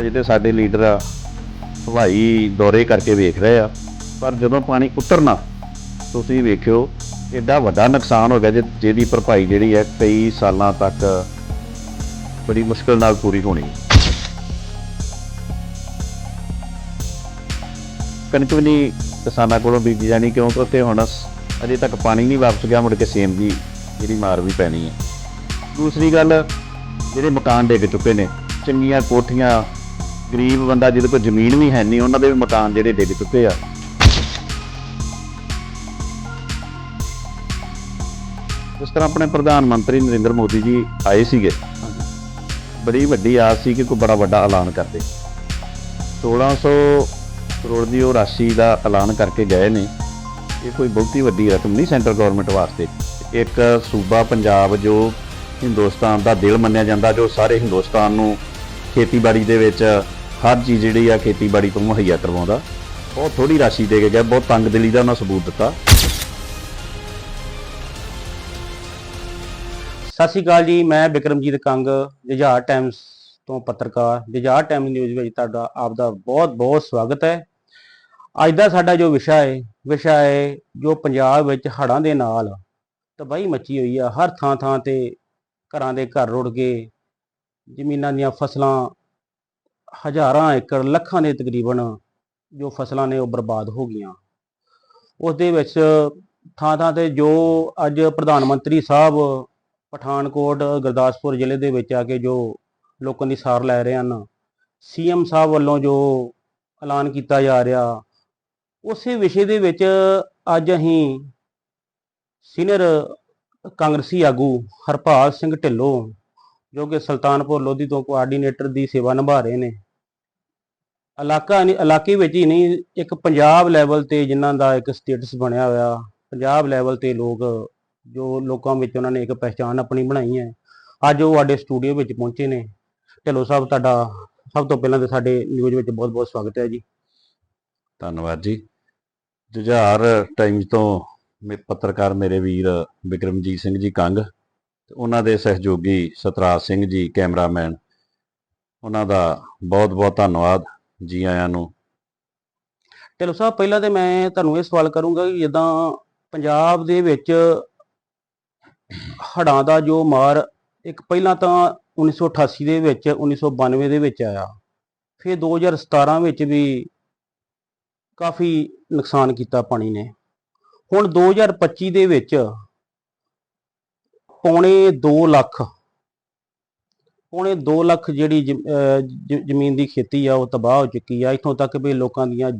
ਅਜੇ ਤੇ ਸਾਡੇ ਲੀਡਰ ਹਵਾਈ ਦੌਰੇ ਕਰਕੇ ਵੇਖ ਰਹੇ ਆ, ਪਰ ਜਦੋਂ ਪਾਣੀ ਉਤਰਨਾ, ਤੁਸੀਂ ਵੇਖਿਓ ਐਡਾ ਵੱਡਾ ਨੁਕਸਾਨ ਹੋ ਗਿਆ ਜੇ ਜਿਹਦੀ ਭਰਪਾਈ ਜਿਹੜੀ ਹੈ ਕਈ ਸਾਲਾਂ ਤੱਕ ਬੜੀ ਮੁਸ਼ਕਲ ਨਾਲ ਪੂਰੀ ਹੋਣੀ। ਕਣਕ ਵੀ ਨਹੀਂ ਕਿਸਾਨਾਂ ਕੋਲੋਂ ਬੀਜੀ ਜਾਣੀ ਕਿਉਂਕਿ ਉੱਥੇ ਹੁਣ ਅਜੇ ਤੱਕ ਪਾਣੀ ਨਹੀਂ ਵਾਪਸ ਗਿਆ, ਮੁੜ ਕੇ ਸੇਮ ਦੀ ਜਿਹੜੀ ਮਾਰ ਵੀ ਪੈਣੀ ਹੈ। ਦੂਸਰੀ ਗੱਲ, ਜਿਹੜੇ ਮਕਾਨ ਡਿੱਗ ਚੁੱਕੇ ਨੇ, ਚੰਗੀਆਂ ਕੋਠੀਆਂ ਗਰੀਬ ਬੰਦਾ ਜਿਹਦੇ ਕੋਲ ਜ਼ਮੀਨ ਵੀ ਹੈ ਨਹੀਂ, ਉਹਨਾਂ ਦੇ ਵੀ ਮਕਾਨ ਜਿਹੜੇ ਡਿੱਗ ਚੁੱਕੇ ਆ। ਜਿਸ ਤਰ੍ਹਾਂ ਆਪਣੇ ਪ੍ਰਧਾਨ ਮੰਤਰੀ ਨਰਿੰਦਰ ਮੋਦੀ ਜੀ ਆਏ ਸੀਗੇ, ਬੜੀ ਵੱਡੀ ਆਸ ਸੀ ਕਿ ਕੋਈ ਬੜਾ ਵੱਡਾ ਐਲਾਨ ਕਰਦੇ। 1600 ਕਰੋੜ ਦੀ ਉਹ ਰਾਸ਼ੀ ਦਾ ਐਲਾਨ ਕਰਕੇ ਗਏ ਨੇ। ਇਹ ਕੋਈ ਬਹੁਤੀ ਵੱਡੀ ਰਕਮ ਨਹੀਂ ਸੈਂਟਰ ਗਵਰਨਮੈਂਟ ਵਾਸਤੇ। ਇੱਕ ਸੂਬਾ ਪੰਜਾਬ ਜੋ ਹਿੰਦੁਸਤਾਨ ਦਾ ਦਿਲ ਮੰਨਿਆ ਜਾਂਦਾ, ਜੋ ਸਾਰੇ ਹਿੰਦੁਸਤਾਨ ਨੂੰ ਖੇਤੀਬਾੜੀ ਦੇ ਵਿੱਚ ਹਰ ਚੀਜ਼ ਜਿਹੜੀ ਆ ਖੇਤੀਬਾੜੀ ਤੋਂ ਮੁਹੱਈਆ ਕਰਵਾਉਂਦਾ। ਬਹੁਤ ਥੋੜੀ ਰਾਸ਼ੀ ਦੇ ਕੇ ਗਏ ਬਹੁਤ ਤੰਗ ਦਿਲੀ ਦਾ ਉਹਨਾਂ ਸਬੂਤ ਦਿੱਤਾ। ਸਤਿ ਸ਼੍ਰੀ ਅਕਾਲ ਜੀ, ਮੈਂ ਬਿਕਰਮਜੀਤ ਕੰਗ, ਜੁਝਾਰ ਟਾਈਮਸ ਤੋਂ ਪੱਤਰਕਾਰ। ਜੁਝਾਰ ਟਾਈਮ ਨਿਊਜ਼ ਵਿੱਚ ਤੁਹਾਡਾ ਆਪ ਦਾ ਬਹੁਤ-ਬਹੁਤ ਸਵਾਗਤ ਹੈ। ਅੱਜ ਦਾ ਸਾਡਾ ਜੋ ਵਿਸ਼ਾ ਹੈ ਵਿਸ਼ਾ ਹੈ ਜੋ ਪੰਜਾਬ ਵਿੱਚ ਹੜ੍ਹਾਂ ਦੇ ਨਾਲ ਤਬਾਹੀ ਮੱਚੀ ਹੋਈ ਆ। ਹਰ ਥਾਂ ਥਾਂ ਤੇ ਘਰਾਂ ਦੇ ਘਰ ਰੁੜ ਗਏ, ਜ਼ਮੀਨਾਂ ਦੀਆਂ ਫਸਲਾਂ ਹਜ਼ਾਰਾਂ ਏਕੜ ਲੱਖਾਂ ਦੇ ਤਕਰੀਬਨ ਜੋ ਫਸਲਾਂ ਨੇ ਉਹ ਬਰਬਾਦ ਹੋ ਗਈਆਂ। ਉਸ ਦੇ ਵਿੱਚ ਥਾਂ ਥਾਂ ਤੇ ਜੋ ਅੱਜ ਪ੍ਰਧਾਨ ਮੰਤਰੀ ਸਾਹਿਬ ਪਠਾਨਕੋਟ, ਗੁਰਦਾਸਪੁਰ ਜ਼ਿਲ੍ਹੇ ਦੇ ਵਿੱਚ ਆ ਕੇ ਜੋ ਲੋਕਾਂ ਦੀ ਸਾਰ ਲੈ ਰਹੇ ਹਨ, ਸੀਐਮ ਸਾਹਿਬ ਵੱਲੋਂ ਜੋ ਐਲਾਨ ਕੀਤਾ ਜਾ ਰਿਹਾ, ਉਸੇ ਵਿਸ਼ੇ ਦੇ ਵਿੱਚ ਅੱਜ ਅਸੀਂ ਸੀਨੀਅਰ ਕਾਂਗਰਸੀ ਆਗੂ ਹਰਪਾਲ ਸਿੰਘ ਢਿੱਲੋਂ ਜੋ ਕਿ ਸੁਲਤਾਨਪੁਰ ਲੋਧੀ ਤੋਂ ਕੋਆਰਡੀਨੇਟਰ ਦੀ ਸੇਵਾ ਨਿਭਾ ਰਹੇ ਨੇ। ਇਲਾਕਾ ਨਹੀਂ ਇਲਾਕੇ ਵਿੱਚ ਹੀ ਨਹੀਂ, ਇੱਕ ਪੰਜਾਬ ਲੈਵਲ ਤੇ ਜਿਨ੍ਹਾਂ ਦਾ ਇੱਕ ਸਟੇਟਸ ਬਣਿਆ ਹੋਇਆ, ਪੰਜਾਬ ਲੈਵਲ ਤੇ ਲੋਕ, ਜੋ ਲੋਕਾਂ ਵਿੱਚ ਉਹਨਾਂ ਨੇ ਇੱਕ ਪਹਿਚਾਣ ਆਪਣੀ ਬਣਾਈ ਹੈ, ਅੱਜ ਉਹ ਸਾਡੇ ਸਟੂਡੀਓ ਵਿੱਚ ਪਹੁੰਚੇ ਨੇ। ਢਿੱਲੋਂ ਸਾਹਿਬ, ਤੁਹਾਡਾ ਸਭ ਤੋਂ ਪਹਿਲਾਂ ਤੇ ਸਾਡੇ ਨਿਊਜ਼ ਵਿੱਚ ਬਹੁਤ-ਬਹੁਤ ਸਵਾਗਤ ਹੈ ਜੀ। ਧੰਨਵਾਦ ਜੀ। ਜੁਝਾਰ ਟਾਈਮਜ਼ ਤੋਂ ਮੇ ਪੱਤਰਕਾਰ ਮੇਰੇ ਵੀਰ ਵਿਕਰਮਜੀਤ ਸਿੰਘ ਜੀ ਕੰਗ ਤੇ ਉਹਨਾਂ ਦੇ ਸਹਿਯੋਗੀ ਸਤਰਾਜ ਸਿੰਘ ਜੀ, ਕੈਮਰਾਮੈਨ, ਉਹਨਾਂ ਦਾ ਬਹੁਤ-ਬਹੁਤ ਧੰਨਵਾਦ ਜੀ ਆਇਆਂ ਨੂੰ। ਢਿੱਲੋਂ ਸਾਹਿਬ, ਪਹਿਲਾਂ ਤੇ ਮੈਂ ਤੁਹਾਨੂੰ ਇਹ ਸਵਾਲ ਕਰੂੰਗਾ ਕਿ ਜਿੱਦਾਂ ਪੰਜਾਬ ਦੇ ਵਿੱਚ ਹੜ੍ਹਾਂ ਦਾ ਜੋ ਮਾਰ ਇੱਕ ਪਹਿਲਾਂ ਤਾਂ 1988 ਦੇ ਵਿੱਚ 1992 ਦੇ ਵਿੱਚ ਆਇਆ। ਫਿਰ 2017 ਵਿੱਚ ਵੀ ਕਾਫੀ ਨੁਕਸਾਨ ਕੀਤਾ ਪਾਣੀ ਨੇ। ਹੁਣ 2025 ਦੇ ਵਿੱਚ ਪੌਣੇ 2 ਲੱਖ, ਪੌਣੇ 2 ਲੱਖ ਜਿਹੜੀ ਜ਼ਮੀਨ ਦੀ ਖੇਤੀ ਆ, ਉਹ ਤਬਾਹ ਹੋ ਚੁੱਕੀ ਆ। ਇੱਥੋਂ ਤੱਕ ਵੀ ਲੋਕਾਂ ਦੀਆਂ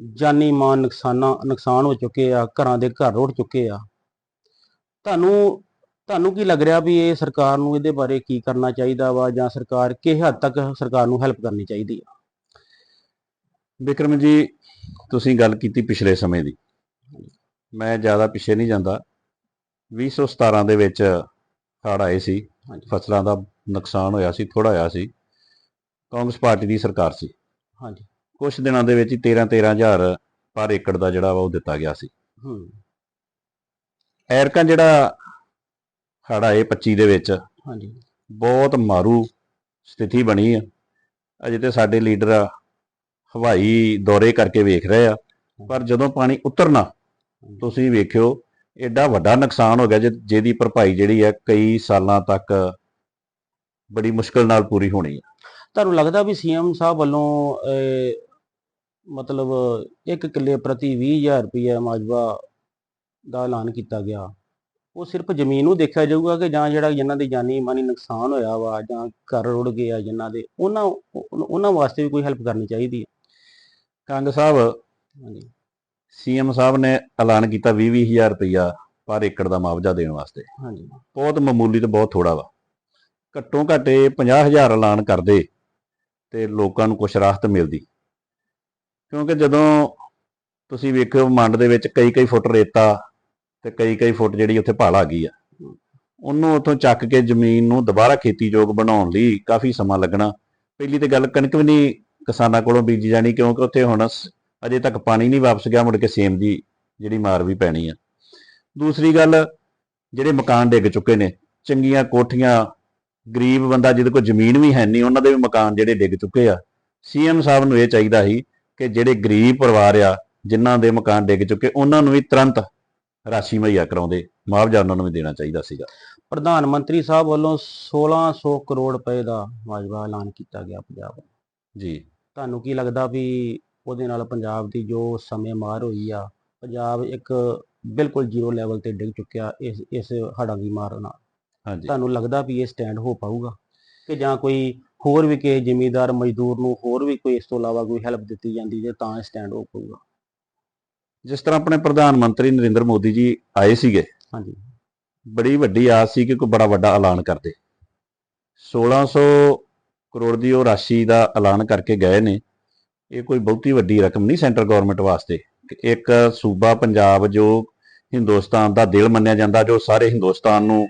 ਜਾਨੀ ਮਾਨ ਨੁਕਸਾਨਾਂ, ਨੁਕਸਾਨ ਹੋ ਚੁੱਕੇ ਆ, ਘਰਾਂ ਦੇ ਘਰ ਰੁੜ ਚੁੱਕੇ ਆ। ਤੁਹਾਨੂੰ ਤੁਹਾਨੂੰ ਕੀ ਲੱਗ ਰਿਹਾ ਵੀ ਇਹ ਸਰਕਾਰ ਨੂੰ ਇਹਦੇ ਬਾਰੇ ਕੀ ਕਰਨਾ ਚਾਹੀਦਾ ਵਾ, ਜਾਂ ਸਰਕਾਰ ਕਿਸ ਹੱਦ ਤੱਕ ਸਰਕਾਰ ਨੂੰ ਹੈਲਪ ਕਰਨੀ ਚਾਹੀਦੀ ਆ? ਵਿਕਰਮ ਜੀ, ਤੁਸੀਂ ਗੱਲ ਕੀਤੀ ਪਿਛਲੇ ਸਮੇਂ ਦੀ। ਮੈਂ ਜ਼ਿਆਦਾ ਪਿੱਛੇ ਨਹੀਂ ਜਾਂਦਾ। 2017 ਦੇ ਵਿੱਚ ਹੜ੍ਹ ਆਏ ਸੀ। ਫਸਲਾਂ ਦਾ ਨੁਕਸਾਨ ਹੋਇਆ ਸੀ ਥੋੜਾ ਹੋਇਆ ਸੀ। ਕਾਂਗਰਸ ਪਾਰਟੀ ਦੀ ਸਰਕਾਰ ਸੀ। ਹਾਂਜੀ। ਕੁਝ ਦਿਨਾਂ ਦੇ ਵਿੱਚ ਹੀ 13 13000 ਪਰ ਏਕੜ ਦਾ ਜਿਹੜਾ ਵਾ ਉਹ ਦਿੱਤਾ ਗਿਆ ਸੀ। ਹੂੰ। ਐਰਕਾਂ ਜਿਹੜਾ ਹੜ੍ਹ ਆਏ 25 ਦੇ ਵਿੱਚ ਹਾਂਜੀ। ਬਹੁਤ ਮਾਰੂ ਸਥਿਤੀ ਬਣੀ ਆ। ਅਜੇ ਤੇ ਸਾਡੇ ਲੀਡਰ ਹਵਾਈ ਦੌਰੇ ਕਰਕੇ ਵੇਖ ਰਹੇ ਆ। ਪਰ ਜਦੋਂ ਪਾਣੀ ਉਤਰਨਾ ਤੁਸੀਂ ਵੇਖਿਓ ਐਡਾ ਵੱਡਾ ਨੁਕਸਾਨ ਹੋ ਗਿਆ ਜੇ ਜਿਹਦੀ ਭਰਪਾਈ ਜਿਹੜੀ ਹੈ ਕਈ ਸਾਲਾਂ ਤੱਕ ਬੜੀ ਮੁਸ਼ਕਲ ਨਾਲ ਪੂਰੀ ਹੋਣੀ ਹੈ। ਤੁਹਾਨੂੰ ਲੱਗਦਾ ਵੀ ਸੀਐਮ ਸਾਹਿਬ ਵੱਲੋਂ ਮਤਲਬ ਇੱਕ ਕਿੱਲੇ ਪ੍ਰਤੀ 20000 ਰੁਪਏ ਮਾਜਵਾ ਦਾ ਐਲਾਨ ਕੀਤਾ ਗਿਆ ਉਹ ਸਿਰਫ ਜ਼ਮੀਨ ਨੂੰ ਦੇਖਿਆ ਜਾਊਗਾ ਕਿ ਜਾਂ ਜਿਹੜਾ ਜਿਨ੍ਹਾਂ ਦੀ ਜਾਨੀ ਮਾਨੀ ਨੁਕਸਾਨ ਹੋਇਆ ਵਾ ਜਾਂ ਘਰ ਰੁੜ ਗਏ ਆ ਜਿਨ੍ਹਾਂ ਦੇ ਉਹਨਾਂ ਉਹ- ਉਹਨਾਂ ਵਾਸਤੇ ਵੀ ਕੋਈ ਹੈਲਪ ਕਰਨੀ ਚਾਹੀਦੀ ਹੈ? ਕੰਗ ਸਾਹਿਬ ਹਾਂਜੀ। ਸੀਐਮ ਸਾਹਿਬ ਨੇ ਐਲਾਨ ਕੀਤਾ 20-20000 ਰੁਪਇਆ ਪਰ ਏਕੜ ਦਾ ਮੁਆਵਜ਼ਾ ਦੇਣ ਵਾਸਤੇ। ਹਾਂਜੀ। ਬਹੁਤ ਮਾਮੂਲੀ ਤੇ ਬਹੁਤ ਥੋੜਾ ਵਾ। ਘੱਟੋ ਘੱਟ ਇਹ 50000 ਐਲਾਨ ਕਰਦੇ ਤੇ ਲੋਕਾਂ ਨੂੰ ਕੁਛ ਰਾਹਤ ਮਿਲਦੀ। ਕਿਉਂਕਿ ਜਦੋਂ ਤੁਸੀਂ ਵੇਖਿਓ ਮੰਡ ਦੇ ਵਿੱਚ ਕਈ ਕਈ ਫੁੱਟ ਰੇਤਾ ਤੇ ਕਈ ਕਈ ਫੁੱਟ ਜਿਹੜੀ ਉੱਥੇ ਭਾਲ ਆ ਗਈ ਆ। ਉਹਨੂੰ ਉੱਥੋਂ ਚੱਕ ਕੇ ਜ਼ਮੀਨ ਨੂੰ ਦੁਬਾਰਾ ਖੇਤੀਯੋਗ ਬਣਾਉਣ ਲਈ ਕਾਫੀ ਸਮਾਂ ਲੱਗਣਾ। ਪਹਿਲੀ ਤੇ ਗੱਲ ਕਣਕ ਵੀ ਨਹੀਂ ਕਿਸਾਨਾਂ ਕੋਲੋਂ ਬੀਜੀ ਜਾਣੀ ਕਿਉਂਕਿ ਉੱਥੇ ਹੁਣ ਅਜੇ ਤੱਕ ਪਾਣੀ ਨਹੀਂ ਵਾਪਸ ਗਿਆ ਮੁੜ ਕੇ ਸੇਮ ਦੀ ਜਿਹੜੀ ਮਾਰ ਵੀ ਪੈਣੀ ਆ। ਦੂਸਰੀ ਗੱਲ ਜਿਹੜੇ ਮਕਾਨ ਡਿੱਗ ਚੁੱਕੇ ਨੇ ਚੰਗੀਆਂ ਕੋਠੀਆਂ ਗਰੀਬ ਬੰਦਾ ਜਿਹਦੇ ਕੋਲ ਜ਼ਮੀਨ ਵੀ ਹੈ ਨਹੀਂ ਉਹਨਾਂ ਦੇ ਵੀ ਮਕਾਨ ਜਿਹੜੇ ਡਿੱਗ ਚੁੱਕੇ ਆ। ਸੀਐਮ ਸਾਹਿਬ ਨੂੰ ਇਹ ਚਾਹੀਦਾ ਸੀ ਕਿ ਜਿਹੜੇ ਗਰੀਬ ਪਰਿਵਾਰ ਆ ਜਿਨ੍ਹਾਂ ਦੇ ਮਕਾਨ ਡਿੱਗ ਚੁੱਕੇ ਉਹਨਾਂ ਨੂੰ ਵੀ ਤੁਰੰਤ ਰਾਸ਼ੀ ਮੁਹੱਈਆ ਕਰਾਉਂਦੇ ਮੁਆਵਜ਼ਾ ਉਹਨਾਂ ਨੂੰ ਵੀ ਦੇਣਾ ਚਾਹੀਦਾ ਸੀਗਾ। ਪ੍ਰਧਾਨ ਮੰਤਰੀ ਸਾਹਿਬ ਵੱਲੋਂ 1600 ਕਰੋੜ ਰੁਪਏ ਦਾ ਮਾਜਵਾ ਐਲਾਨ ਕੀਤਾ ਗਿਆ ਪੰਜਾਬ। ਜੀ। ਤੁਹਾਨੂੰ ਕੀ ਲੱਗਦਾ ਵੀ ਉਹਦੇ ਨਾਲ ਪੰਜਾਬ ਦੀ ਜੋ ਸਮੇਂ ਮਾਰ ਹੋਈ ਆ ਪੰਜਾਬ ਇੱਕ ਬਿਲਕੁਲ ਜ਼ੀਰੋ ਲੈਵਲ ਤੇ ਡਿੱਗ ਚੁੱਕਿਆ ਇਸ ਇਸ ਹੜ੍ਹਾਂ ਦੀ ਮਾਰ ਨਾਲ। ਹਾਂਜੀ। ਤੁਹਾਨੂੰ ਲੱਗਦਾ ਵੀ ਇਹ ਸਟੈਂਡ ਹੋ ਪਾਊਗਾ ਕਿ ਜਾਂ ਕੋਈ ਹੋਰ ਵੀ ਕਿਸੇ ਜ਼ਿਮੀਂਦਾਰ ਮਜ਼ਦੂਰ ਨੂੰ ਹੋਰ ਵੀ ਕੋਈ ਇਸ ਤੋਂ ਇਲਾਵਾ ਕੋਈ ਹੈਲਪ ਦਿੱਤੀ ਜਾਂਦੀ ਜੇ ਤਾਂ ਸਟੈਂਡ ਹੋ ਪਾਊਗਾ? ਜਿਸ ਤਰ੍ਹਾਂ ਆਪਣੇ ਪ੍ਰਧਾਨ ਮੰਤਰੀ ਨਰਿੰਦਰ ਮੋਦੀ ਜੀ ਆਏ ਸੀਗੇ ਹਾਂਜੀ। ਬੜੀ ਵੱਡੀ ਆਸ ਸੀ ਕਿ ਕੋਈ ਬੜਾ ਵੱਡਾ ਐਲਾਨ ਕਰਦੇ। 1600 ਕਰੋੜ ਦੀ ਉਹ ਰਾਸ਼ੀ ਦਾ ਐਲਾਨ ਕਰਕੇ ਗਏ ਨੇ ਇਹ ਕੋਈ ਬਹੁਤੀ ਵੱਡੀ ਰਕਮ ਨਹੀਂ ਸੈਂਟਰ ਗਵਰਨਮੈਂਟ ਵਾਸਤੇ। ਕਿ ਇੱਕ ਸੂਬਾ ਪੰਜਾਬ ਜੋ ਹਿੰਦੁਸਤਾਨ ਦਾ ਦਿਲ ਮੰਨਿਆ ਜਾਂਦਾ, ਜੋ ਸਾਰੇ ਹਿੰਦੁਸਤਾਨ ਨੂੰ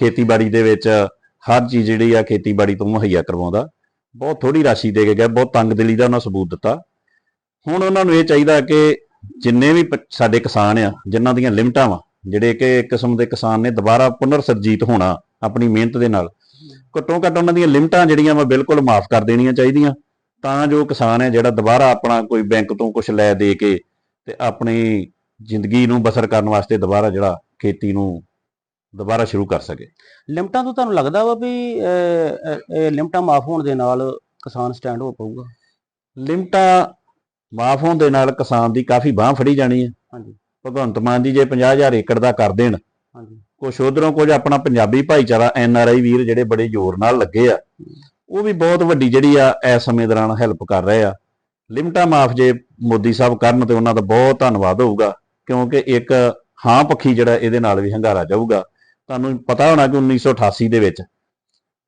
ਖੇਤੀਬਾੜੀ ਦੇ ਵਿੱਚ ਹਰ ਚੀਜ਼ ਜਿਹੜੀ ਆ ਖੇਤੀਬਾੜੀ ਤੋਂ ਮੁਹੱਈਆ ਕਰਵਾਉਂਦਾ। ਬਹੁਤ ਥੋੜੀ ਰਾਸ਼ੀ ਦੇ ਕੇ ਗਿਆ, ਬਹੁਤ ਤੰਗ ਤੰਗਦਿਲੀ ਦਾ ਉਹਨਾਂ ਸਬੂਤ ਦਿੱਤਾ। ਹੁਣ ਉਹਨਾਂ ਨੂੰ ਇਹ ਚਾਹੀਦਾ ਕਿ ਜਿੰਨੇ ਵੀ ਪ- ਸਾਡੇ ਕਿਸਾਨ ਆ, ਜਿਨ੍ਹਾਂ ਦੀਆਂ ਲਿਮਟਾਂ ਵਾ, ਜਿਹੜੇ ਕਿ ਇੱਕ ਕਿਸਮ ਦੇ ਕਿਸਾਨ ਨੇ, ਦੁਬਾਰਾ ਪੁਨਰ ਸਰਜੀਤ ਹੋਣਾ, ਆਪਣੀ ਮਿਹਨਤ ਦੇ ਨਾਲ। ਘੱਟੋ ਘੱਟ ਉਹਨਾਂ ਦੀਆਂ ਲਿਮਟਾਂ ਜਿਹੜੀਆਂ ਵਾ, ਬਿਲਕੁਲ ਮਾਫ ਕਰ ਦੇਣੀਆਂ ਚਾਹੀਦੀਆਂ। ਤਾਂ ਜੋ ਕਿਸਾਨ ਹੈ ਜਿਹੜਾ ਦੁਬਾਰਾ ਆਪਣਾ ਕੋਈ ਬੈਂਕ ਤੋਂ ਕੁਝ ਲੈ ਦੇ ਕੇ ਤੇ ਆਪਣੀ ਜ਼ਿੰਦਗੀ ਨੂੰ ਬਸਰ ਕਰਨ ਵਾਸਤੇ ਦੁਬਾਰਾ ਜਿਹੜਾ ਖੇਤੀ ਨੂੰ ਦੁਬਾਰਾ ਸ਼ੁਰੂ ਕਰ ਸਕੇ। ਲਿਮਟਾਂ ਤੋਂ ਤੁਹਾਨੂੰ ਲੱਗਦਾ ਵਾ ਵੀ ਇਹ ਲਿਮਟਾਂ ਮਾਫ ਹੋਣ ਦੇ ਨਾਲ ਕਿਸਾਨ ਸਟੈਂਡ ਹੋ ਪਾਊਗਾ? ਲਿਮਟਾਂ ਮਾਫ ਹੋਣ ਦੇ ਨਾਲ ਕਿਸਾਨ ਦੀ ਕਾਫੀ ਬਾਹ ਫੜੀ ਜਾਣੀ ਹੈ। ਹਾਂਜੀ। ਭਗਵੰਤ ਮਾਨ ਜੀ ਜੇ 50000 ਏਕੜ ਦਾ ਕਰ ਦੇਣ ਹਾਂਜੀ। ਕੁਛ ਉਧਰੋਂ ਕੁਝ ਆਪਣਾ ਪੰਜਾਬੀ ਭਾਈਚਾਰਾ ਐਨ ਆਰ ਆਈ ਵੀਰ ਜਿਹੜੇ ਬੜੇ ਜ਼ੋਰ ਨਾਲ ਲੱਗੇ ਆ ਉਹ ਵੀ ਬਹੁਤ ਵੱਡੀ ਜਿਹੜੀ ਆ, ਇਸ ਸਮੇਂ ਦੌਰਾਨ ਹੈਲਪ ਕਰ ਰਹੇ ਆ। ਲਿਮਟਾਂ ਮਾਫ ਜੇ ਮੋਦੀ ਸਾਹਿਬ ਕਰਨ ਤੇ ਉਹਨਾਂ ਦਾ ਬਹੁਤ ਧੰਨਵਾਦ ਹੋਊਗਾ, ਕਿਉਂਕਿ ਇੱਕ ਹਾਂ ਪੱਖੀ ਜਿਹੜਾ ਇਹਦੇ ਨਾਲ ਵੀ ਹੰਗਾਰਾ ਜਾਊਗਾ। ਤੁਹਾਨੂੰ ਪਤਾ ਹੋਣਾ ਕਿ 1988 ਦੇ ਵਿੱਚ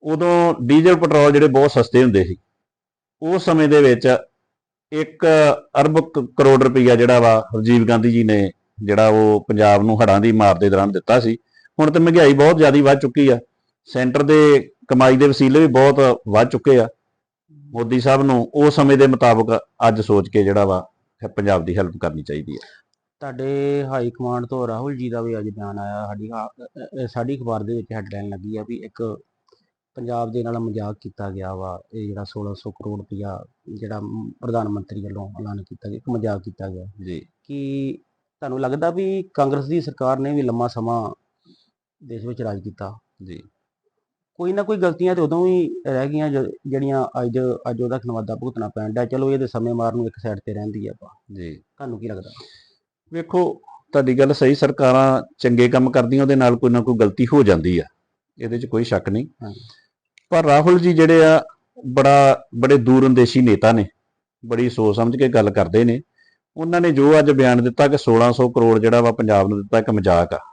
ਉਦੋਂ ਡੀਜ਼ਲ ਪੈਟਰੋਲ ਜਿਹੜੇ ਬਹੁਤ ਸਸਤੇ ਹੁੰਦੇ ਸੀ, ਉਸ ਸਮੇਂ ਦੇ ਵਿੱਚ 1 ਅਰਬ ਕ- ਕਰੋੜ ਰੁਪਈਆ ਜਿਹੜਾ ਵਾ ਰਾਜੀਵ ਗਾਂਧੀ ਜੀ ਨੇ ਜਿਹੜਾ ਉਹ ਪੰਜਾਬ ਨੂੰ ਹੜ੍ਹਾਂ ਦੀ ਮਾਰ ਦੇ ਦੌਰਾਨ ਦਿੱਤਾ ਸੀ। ਹੁਣ ਤੇ ਮਹਿੰਗਾਈ ਬਹੁਤ ਜ਼ਿਆਦਾ ਵੱਧ ਚੁੱਕੀ ਆ। ਸੈਂਟਰ ਦੇ ਕਮਾਈ ਦੇ ਵਸੀਲੇ ਵੀ ਬਹੁਤ ਵੱਧ ਚੁੱਕੇ ਆ। ਮੋਦੀ ਸਾਹਿਬ ਨੂੰ ਉਹ ਸਮੇਂ ਦੇ ਮੁਤਾਬਕ ਅੱਜ ਸੋਚ ਕੇ ਜਿਹੜਾ ਵਾ ਪੰਜਾਬ ਦੀ ਹੈਲਪ ਕਰਨੀ ਚਾਹੀਦੀ ਹੈ ਤੁਹਾਡੇ ਹਾਈ ਕਮਾਂਡ ਤੋਂ ਰਾਹੁਲ ਜੀ ਦਾ ਵੀ ਅੱਜ ਬਿਆਨ ਆਇਆ। ਸਾਡੀ ਸਾਡੀ ਅਖਬਾਰ ਦੇ ਵਿੱਚ ਹੈਡਲਾਈਨ ਲੱਗੀ ਆ ਵੀ ਇੱਕ ਪੰਜਾਬ ਦੇ ਨਾਲ ਮਜ਼ਾਕ ਕੀਤਾ ਗਿਆ ਵਾ। ਇਹ ਜਿਹੜਾ 1600 ਕਰੋੜ ਰੁਪਇਆ ਜਿਹੜਾ ਪ੍ਰਧਾਨ ਮੰਤਰੀ ਵੱਲੋਂ ਐਲਾਨ ਕੀਤਾ ਗਿਆ ਇੱਕ ਮਜ਼ਾਕ ਕੀਤਾ ਗਿਆ। ਜੀ। ਕਿ ਤੁਹਾਨੂੰ ਲੱਗਦਾ ਵੀ ਕਾਂਗਰਸ ਦੀ ਸਰਕਾਰ ਨੇ ਵੀ ਲੰਮਾ ਸਮਾਂ ਦੇਸ਼ ਵਿੱਚ ਰਾਜ ਕੀਤਾ? ਜੀ। ਕੋਈ ਨਾ ਕੋਈ ਗਲਤੀਆਂ ਤੇ ਉਦੋਂ ਵੀ ਰਹਿ ਗਈਆਂ ਜ- ਜਿਹੜੀਆਂ ਅੱਜ ਅੱਜ ਉਹਦਾ ਖਨਵਾਦਾ ਭੁਗਤਣਾ ਡਿਆ। ਚਲੋ ਇਹਦੇ ਸਮੇਂ ਮਾਰ ਨੂੰ ਇੱਕ ਸਾਈਡ ਤੇ ਰਹਿੰਦੀ ਆ ਆਪਾਂ। ਜੀ। ਤੁਹਾਨੂੰ ਕੀ ਲੱਗਦਾ? ਵੇਖੋ ਤੁਹਾਡੀ ਗੱਲ ਸਹੀ ਸਰਕਾਰਾਂ ਚੰਗੇ ਕੰਮ ਕਰਦੀਆਂ ਉਹਦੇ ਨਾਲ ਕੋਈ ਨਾ ਕੋਈ ਗਲਤੀ ਹੋ ਜਾਂਦੀ ਆ। ਇਹਦੇ 'ਚ ਕੋਈ ਸ਼ੱਕ ਨਹੀਂ। ਹਾਂਜੀ। ਪਰ ਰਾਹੁਲ ਜੀ ਜਿਹੜੇ ਆ ਬੜਾ ਬੜੇ ਦੂਰਅੰਦੇਸ਼ੀ ਨੇਤਾ ਨੇ। ਬੜੀ ਸੋਚ ਸਮਝ ਕੇ ਗੱਲ ਕਰਦੇ ਨੇ। ਉਹਨਾਂ ਨੇ ਜੋ ਅੱਜ ਬਿਆਨ ਦਿੱਤਾ ਕਿ 1600 ਕਰੋੜ ਜਿਹੜਾ ਵਾ ਪੰਜਾਬ ਨੂੰ ਦਿੱਤਾ ਇੱਕ ਮਜ਼ਾਕ ਆ।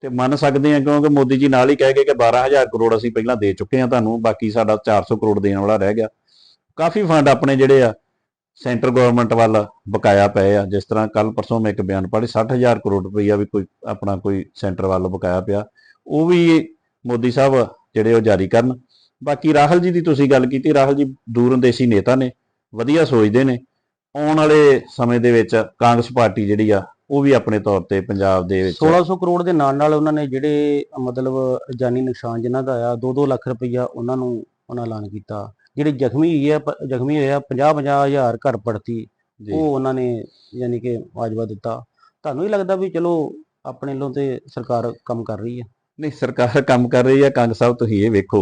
ਤੇ ਮੰਨ ਸਕਦੇ ਆ ਕਿਉਂਕਿ ਮੋਦੀ ਜੀ ਨਾਲ ਹੀ ਕਹਿ ਗਏ ਕਿ 12000 ਕਰੋੜ ਅਸੀਂ ਪਹਿਲਾਂ ਦੇ ਚੁੱਕੇ ਆ ਤੁਹਾਨੂੰ, ਬਾਕੀ ਸਾਡਾ 400 ਕਰੋੜ ਦੇਣ ਵਾਲਾ ਰਹਿ ਗਿਆ। ਕਾਫੀ ਫੰਡ ਆਪਣੇ ਜਿਹੜੇ ਆ, ਸੈਂਟਰ ਗਵਰਨਮੈਂਟ ਵੱਲ ਬਕਾਇਆ ਪਏ ਆ। ਜਿਸ ਤਰ੍ਹਾਂ ਕੱਲ ਪਰਸੋਂ ਮੈਂ ਇੱਕ ਬਿਆਨ ਪੜ੍ਹੀ 60000 ਕਰੋੜ ਰੁਪਈਆ ਵੀ ਕੋਈ ਆਪਣਾ ਕੋਈ ਸੈਂਟਰ ਵੱਲ ਬਕਾਇਆ ਪਿਆ। ਉਹ ਵੀ ਮੋਦੀ ਸਾਹਿਬ ਜਿਹੜੇ ਉਹ ਜਾਰੀ ਕਰਨ। ਬਾਕੀ ਰਾਹੁਲ ਜੀ ਦੀ ਤੁਸੀਂ ਗੱਲ ਕੀਤੀ, ਰਾਹੁਲ ਜੀ ਦੂਰਅੰਦੇਸ਼ੀ ਨੇਤਾ ਨੇ, ਵਧੀਆ ਸੋਚਦੇ ਨੇ। ਆਉਣ ਵਾਲੇ ਸਮੇਂ ਦੇ ਵਿੱਚ ਕਾਂਗਰਸ ਪਾਰਟੀ ਜਿਹੜੀ ਆ ਉਹ ਵੀ ਆਪਣੇ ਤੌਰ ਤੇ ਪੰਜਾਬ ਦੇ ਵਿੱਚ 1600 ਕਰੋੜ ਦੇ ਨਾਲ ਨਾਲ ਉਹਨਾਂ ਨੇ ਜਿਹੜੇ ਮਤਲਬ ਜਾਨੀ ਨੁਕਸਾਨ ਜਿਨ੍ਹਾਂ ਦਾ ਆ 2-2 ਲੱਖ ਰੁਪਈਆ ਉਹਨਾਂ ਨੂੰ ਉਹਨਾਂ ਐਲਾਨ ਕੀਤਾ। ਜਿਹੜੇ ਜ਼ਖਮੀ ਹੋਏ ਆ ਜ਼ਖਮੀ ਹੋਏ ਆ 50-50 ਹਜ਼ਾਰ ਘਰ ਪੜਤੀ ਉਹ ਉਹਨਾਂ ਨੇ ਯਾਨੀ ਕਿ ਆਜਵਾ ਦਿੱਤਾ। ਤੁਹਾਨੂੰ ਹੀ ਲੱਗਦਾ ਵੀ ਚਲੋ ਆਪਣੇ ਵੱਲੋਂ ਤੇ ਸਰਕਾਰ ਕੰਮ ਕਰ ਰਹੀ ਹੈ ਨਹੀਂ ਸਰਕਾਰ ਕੰਮ ਕਰ ਰਹੀ ਆ ਕੰਗ ਸਾਹਿਬ ਤੁਸੀਂ ਇਹ ਵੇਖੋ।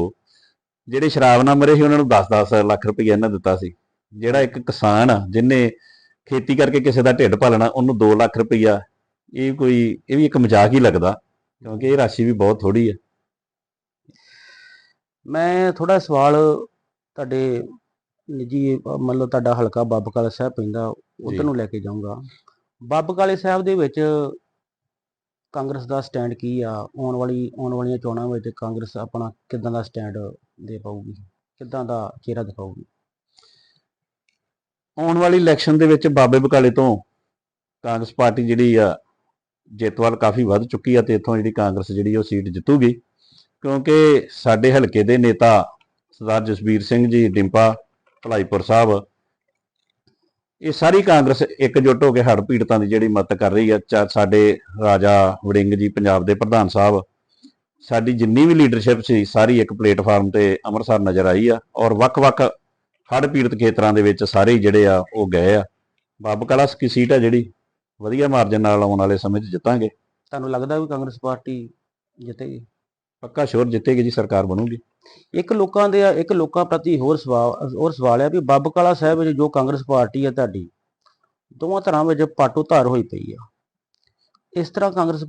ਜਿਹੜੇ ਸ਼ਰਾਬ ਨਾਲ ਮਰੇ ਸੀ ਉਹਨਾਂ ਨੂੰ 10-10 ਲੱਖ ਰੁਪਏ ਇਹਨਾਂ ਦਿੱਤਾ ਸੀ। ਜਿਹੜਾ ਇੱਕ ਕਿਸਾਨ ਆ ਜਿਹਨੇ ਖੇਤੀ ਕਰਕੇ ਕਿਸੇ ਦਾ ਢਿੱਡ ਪਾਲਣਾ ਉਹਨੂੰ 2 ਲੱਖ ਰੁਪਈਆ ਇਹ ਕੋਈ ਇਹ ਵੀ ਇੱਕ ਮਜ਼ਾਕ ਹੀ ਲੱਗਦਾ ਕਿਉਂਕਿ ਇਹ ਰਾਸ਼ੀ ਵੀ ਬਹੁਤ ਥੋੜੀ ਹੈ ਮੈਂ ਥੋੜਾ ਸਵਾਲ ਤੁਹਾਡੇ ਨਿੱਜੀ ਲਓ ਤੁਹਾਡਾ ਹਲਕਾ ਬਾਬਾ ਕਾਲਾ ਸਾਹਿਬ ਪੈਂਦਾ। ਉਧਰ ਨੂੰ ਲੈ ਕੇ ਜਾਊਂਗਾ। ਬਾਬਾ ਕਾਲੇ ਸਾਹਿਬ ਦੇ ਵਿੱਚ ਕਾਂਗਰਸ ਦਾ ਸਟੈਂਡ ਕੀ ਆ? ਆਉਣ ਵਾਲੀ ਆਉਣ ਵਾਲੀਆਂ ਚੋਣਾਂ ਵਿੱਚ ਕਾਂਗਰਸ ਆਪਣਾ ਕਿੱਦਾਂ ਦਾ ਸਟੈਂਡ ਦੇ ਪਾਊਗੀ? ਕਿੱਦਾਂ ਦਾ ਚਿਹਰਾ ਦਿਖਾਊਗੀ? ਆਉਣ ਵਾਲੀ ਇਲੈਕਸ਼ਨ ਦੇ ਵਿੱਚ ਬਾਬੇ ਬਕਾਲੇ ਤੋਂ ਕਾਂਗਰਸ ਪਾਰਟੀ ਜਿਹੜੀ ਆ ਜਿੱਤ ਵੱਲ ਕਾਫੀ ਵੱਧ ਚੁੱਕੀ ਆ ਤੇ ਇੱਥੋਂ ਜਿਹੜੀ ਕਾਂਗਰਸ ਜਿਹੜੀ ਉਹ ਸੀਟ ਜਿੱਤੂਗੀ। ਕਿਉਂਕਿ ਸਾਡੇ ਹਲਕੇ ਦੇ ਨੇਤਾ ਸਰਦਾਰ ਜਸਬੀਰ ਸਿੰਘ ਜੀ, ਡਿੰਪਾ, ਭਲਾਈਪੁਰ ਸਾਹਿਬ, ਇਹ ਸਾਰੀ ਕਾਂਗਰਸ ਇਕਜੁੱਟ ਹੋ ਕੇ ਹੜ੍ਹ ਪੀੜਤਾਂ ਦੀ ਜਿਹੜੀ ਮਦਦ ਕਰ ਰਹੀ ਆ। ਚਾ- ਸਾਡੇ ਰਾਜਾ ਵੜਿੰਗ ਜੀ, ਪੰਜਾਬ ਦੇ ਪ੍ਰਧਾਨ ਸਾਹਿਬ, ਸਾਡੀ ਜਿੰਨੀ ਵੀ ਲੀਡਰਸ਼ਿਪ ਸੀ, ਸਾਰੀ ਇੱਕ ਪਲੇਟਫਾਰਮ ਤੇ ਅੰਮ੍ਰਿਤਸਰ ਨਜ਼ਰ ਆਈ ਆ ਔਰ ਵੱਖ-ਵੱਖ ਹੜ੍ਹ ਪੀੜਤ ਖੇਤਰਾਂ ਦੇ ਵਿੱਚ ਸਾਰੇ ਜਿਹੜੇ ਆ ਉਹ ਗਏ ਆ। ਬਾਬ ਕਲਾ ਕੀ ਸੀਟ ਆ ਜਿਹੜੀ ਵਧੀਆ ਮਾਰਜਨ ਨਾਲ ਆਉਣ ਵਾਲੇ ਸਮੇਂ 'ਚ ਜਿੱਤਾਂਗੇ। ਤੁਹਾਨੂੰ ਲੱਗਦਾ ਵੀ ਕਾਂਗਰਸ ਪਾਰਟੀ ਜਿੱਤੇਗੀ ਪੱਕਾ ਸ਼ੋਰ ਜਿੱਤੇਗੀ ਜੀ ਸਰਕਾਰ ਬਣੂਗੀ। ਇੱਕ ਲੋਕਾਂ ਦੇ ਇੱਕ ਲੋਕਾਂ ਪ੍ਰਤੀ ਹੋਰ ਸਵਾਲ ਹੋਰ ਸਵਾਲ ਹੈ ਵੀ ਬੱਬ ਕਾਲਾ ਸਾਹਿਬ ਵਿੱਚ ਜੋ ਕਾਂਗਰਸ ਪਾਰਟੀ ਹੈ ਤੁਹਾਡੀ ਦੋਵਾਂ ਤਰ੍ਹਾਂ ਵਿੱਚ ਪਾਟੋ ਧਾਰ ਹੋਈ ਪਈ ਆ। ਇਸ ਤਰ੍ਹਾਂ ਕਾਂਗਰਸ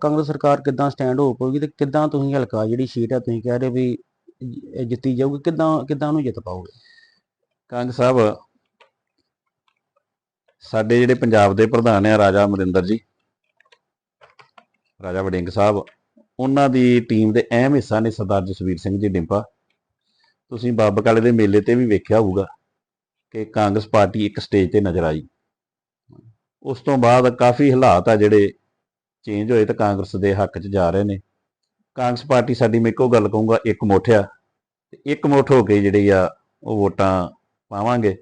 ਕਾਂਗਰਸ ਸਰਕਾਰ ਕਿੱਦਾਂ ਸਟੈਂਡ ਹੋ ਪਊਗੀ ਤੇ ਕਿੱਦਾਂ ਤੁਸੀਂ ਹਲਕਾ ਜਿਹੜੀ ਸੀਟ ਹੈ ਤੁਸੀਂ ਕਹਿ ਰਹੇ ਵੀ ਜਿੱਤੀ ਜਾਊਗੀ, ਕਿੱਦਾਂ ਕਿੱਦਾਂ ਉਹਨੂੰ ਜਿੱਤ ਪਾਓਗੇ ਕੰਗ ਸਾਹਿਬ, ਸਾਡੇ ਜਿਹੜੇ ਪੰਜਾਬ ਦੇ ਪ੍ਰਧਾਨ ਆ ਰਾਜਾ ਅਮਰਿੰਦਰ ਜੀ, ਰਾਜਾ ਵੜਿੰਗ ਸਾਹਿਬ, ਉਹਨਾਂ ਦੀ ਟੀਮ ਦੇ ਅਹਿਮ ਹਿੱਸਾ ਨੇ ਸਰਦਾਰ ਜਸਵੀਰ ਸਿੰਘ ਜੀ ਡਿੰਪਾ। ਤੁਸੀਂ ਬਾਬਾ ਕਾਲੇ ਦੇ ਮੇਲੇ ਤੇ ਵੀ ਵੇਖਿਆ ਹੋਊਗਾ ਕਿ ਕਾਂਗਰਸ ਪਾਰਟੀ ਇੱਕ ਸਟੇਜ ਤੇ ਨਜ਼ਰ ਆਈ। ਉਸ ਤੋਂ ਬਾਅਦ ਕਾਫੀ ਹਾਲਾਤ ਆ ਜਿਹੜੇ ਚੇਂਜ ਹੋਏ ਤਾਂ ਕਾਂਗਰਸ ਦੇ ਹੱਕ 'ਚ ਜਾ ਰਹੇ ਨੇ। ਕਾਂਗਰਸ ਪਾਰਟੀ ਸਾਡੀ ਮੈਂ ਇੱਕੋ ਗੱਲ ਕਹੂੰਗਾ, ਇੱਕ ਮੁੱਠ ਤੇ ਇੱਕ ਮੁੱਠ ਹੋ ਕੇ ਜਿਹੜੀ ਆ ਉਹ ਵੋਟਾਂ ਪਾਵਾਂਗੇ